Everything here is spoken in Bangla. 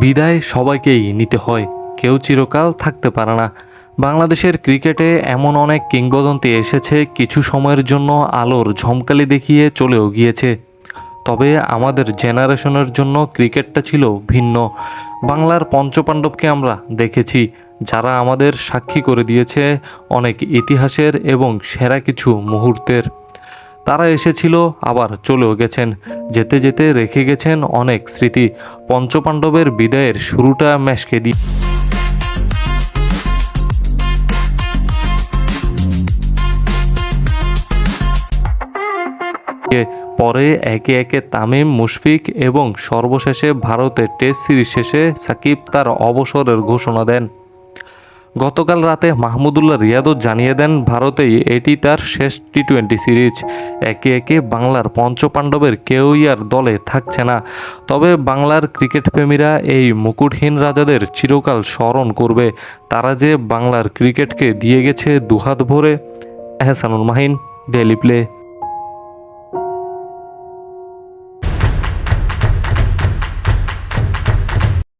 বিদায় সবাইকেই নিতে হয়। কেউ চিরকাল থাকতে পারে না। বাংলাদেশের ক্রিকেটে এমন অনেক কিংবদন্তি এসেছে, কিছু সময়ের জন্য আলোর ঝমকালি দেখিয়ে চলেও গিয়েছে। তবে আমাদের জেনারেশনের জন্য ক্রিকেটটা ছিল ভিন্ন। বাংলার পঞ্চপাণ্ডবকে আমরা দেখেছি, যারা আমাদের সাক্ষী করে দিয়েছে অনেক ইতিহাসের এবং সেরা কিছু মুহূর্তের। তারা এসেছিল, আবার চলেও গেছেন। যেতে যেতে রেখে গেছেন অনেক স্মৃতি। পঞ্চপাণ্ডবের বিদায়ের শুরুটা ম্যাশকে দিয়ে পরে একে একে তামিম, মুশফিক এবং সর্বশেষে ভারতের টেস্ট সিরিজ শেষে সাকিব তার অবসরের ঘোষণা দেন। গতকাল রাতে মাহমুদুল্লাহ রিয়াদও জানিয়ে দেন ভারতেই এটি তার শেষ টি টোয়েন্টি সিরিজ। একে একে বাংলার পঞ্চপাণ্ডবের কেউই আর দলে থাকছে না। তবে বাংলার ক্রিকেট প্রেমীরা এই মুকুটহীন রাজাদের চিরকাল স্মরণ করবে। তারা যে বাংলার ক্রিকেটকে দিয়ে গেছে দুহাত ভরে। Ehsanul Mahin daily play